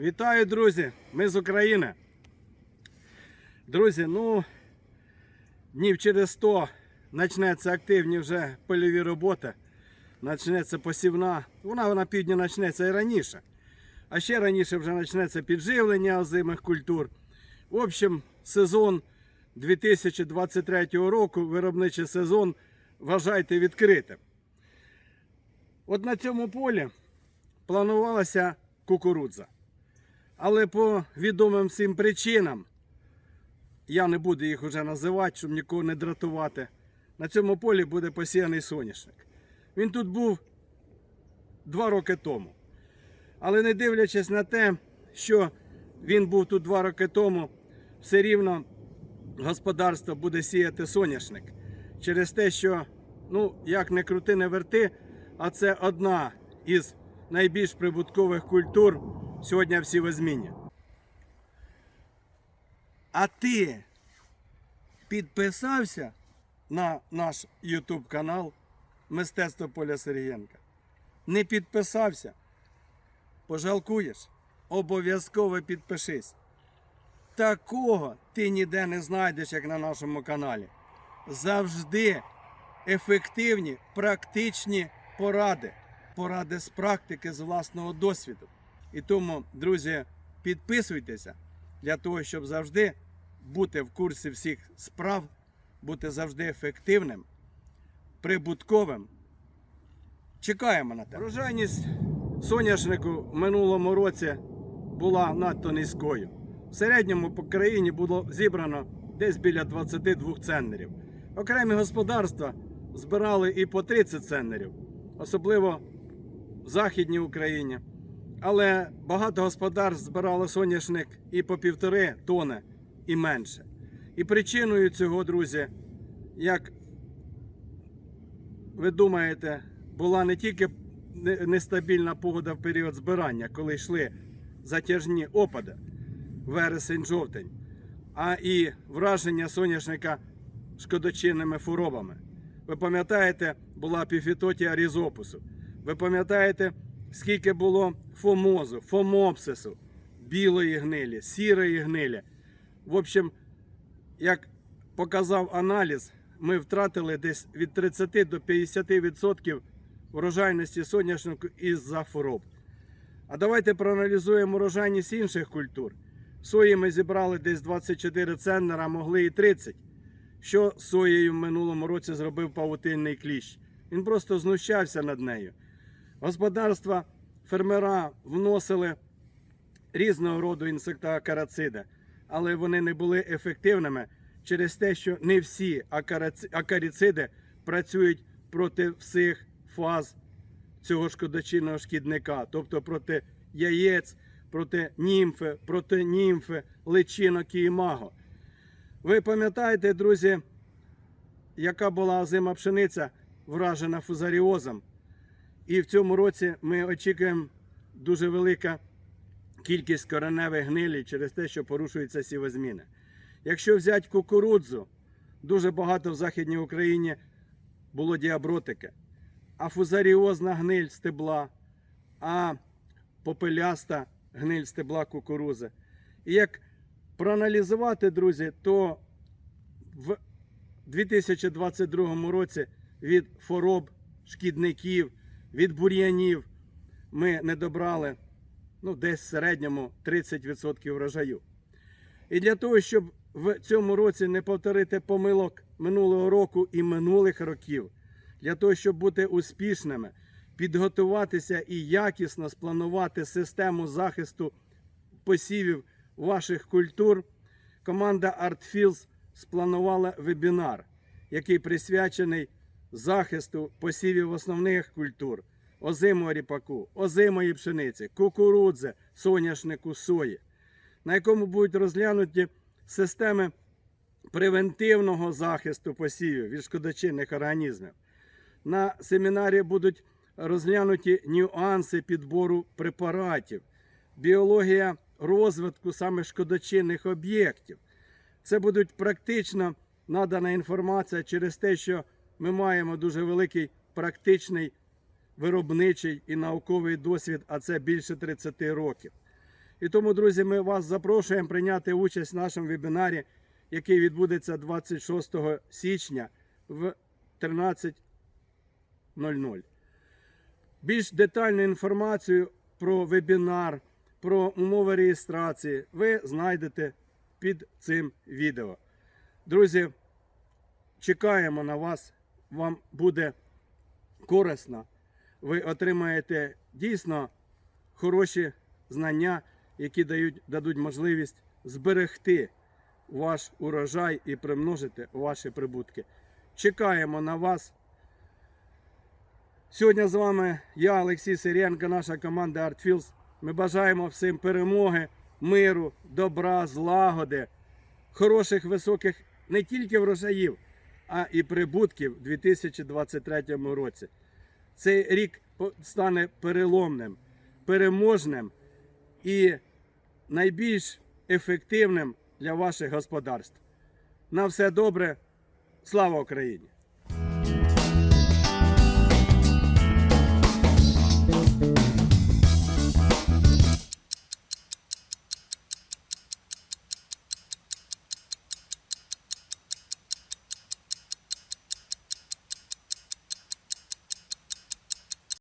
Вітаю, друзі! Ми з України. Друзі, ну днів через 100 почнеться активні вже польові роботи. Почнеться посівна. Вона на півдні почнеться і раніше. А ще раніше вже почнеться підживлення озимих культур. В общем, сезон 2023 року, виробничий сезон, вважайте відкритим. От на цьому полі планувалася кукурудза. Але по відомим всім причинам, я не буду їх вже називати, щоб нікого не дратувати. На цьому полі буде посіяний соняшник. Він тут був два роки тому. Але не дивлячись на те, що він був тут два роки тому, все рівно господарство буде сіяти соняшник. Через те, що, ну, як не крути, не верти, а це одна із найбільш прибуткових культур сьогодні всі в сівозміні. А ти підписався на наш YouTube канал Мистецтво Поля Сергієнка? Не підписався? Пожалкуєш? Обов'язково підпишись. Такого ти ніде не знайдеш, як на нашому каналі. Завжди ефективні, практичні поради. Поради з практики, з власного досвіду. І тому, друзі, підписуйтеся для того, щоб завжди бути в курсі всіх справ, бути завжди ефективним, прибутковим. Чекаємо на те. Врожайність соняшнику в минулому році була надто низькою. В середньому по країні було зібрано десь біля 22 центнерів. Окремі господарства збирали і по 30 центнерів, особливо в Західній Україні. Але багато господарств збирало соняшник і по півтори тони і менше. І причиною цього, друзі, як ви думаєте, була не тільки нестабільна погода в період збирання, коли йшли затяжні опади, вересень-жовтень, а і враження соняшника шкодочинними хворобами. Ви пам'ятаєте, була піфітотія різопусу. Ви пам'ятаєте, скільки було фомозу, фомопсису, білої гнилі, сірої гнилі. В общем, як показав аналіз, ми втратили десь від 30 до 50% врожайності соняшнику із-за хвороб. А давайте проаналізуємо урожайність інших культур. Сої ми зібрали десь 24 центнера, могли і 30. Що соєю в минулому році зробив павутинний кліщ? Він просто знущався над нею. Господарства фермера вносили різного роду інсектоакарациди, але вони не були ефективними через те, що не всі акаріциди працюють проти всіх фаз цього шкодочинного шкідника, тобто проти яєць, проти німфи, проти німфи, личинок і імаго. Ви пам'ятаєте, друзі, яка була озима пшениця вражена фузаріозом? І в цьому році ми очікуємо дуже велика кількість кореневих гнилі через те, що порушуються сівозміни. Якщо взяти кукурудзу, дуже багато в Західній Україні було діабротики, а фузаріозна гниль стебла, а попеляста гниль стебла кукурузи. І як проаналізувати, друзі, то в 2022 році від хвороб, шкідників, від бур'янів ми не добрали ну, десь в середньому 30% врожаю. І для того, щоб в цьому році не повторити помилок минулого року і минулих років, для того, щоб бути успішними, підготуватися і якісно спланувати систему захисту посівів ваших культур, команда ArtFields спланувала вебінар, який присвячений захисту посівів основних культур, озимого ріпаку, озимої пшениці, кукурудзи, соняшнику, сої, на якому будуть розглянуті системи превентивного захисту посівів від шкодочинних організмів. На семінарі будуть розглянуті нюанси підбору препаратів, біологія розвитку саме шкодочинних об'єктів. Це буде практично надана інформація через те, що ми маємо дуже великий практичний виробничий і науковий досвід, а це більше 30 років. І тому, друзі, ми вас запрошуємо прийняти участь в нашому вебінарі, який відбудеться 26 січня в 13.00. Більш детальну інформацію про вебінар, про умови реєстрації ви знайдете під цим відео. Друзі, чекаємо на вас. Вам буде корисно. Ви отримаєте дійсно хороші знання, які дають, дадуть можливість зберегти ваш урожай і примножити ваші прибутки. Чекаємо на вас. Сьогодні з вами я, Олексій Сиренко, наша команда ArtFields. Ми бажаємо всім перемоги, миру, добра, злагоди, хороших високих не тільки врожаїв, а і прибутків у 2023 році. Цей рік стане переломним, переможним і найбільш ефективним для ваших господарств. На все добре. Слава Україні!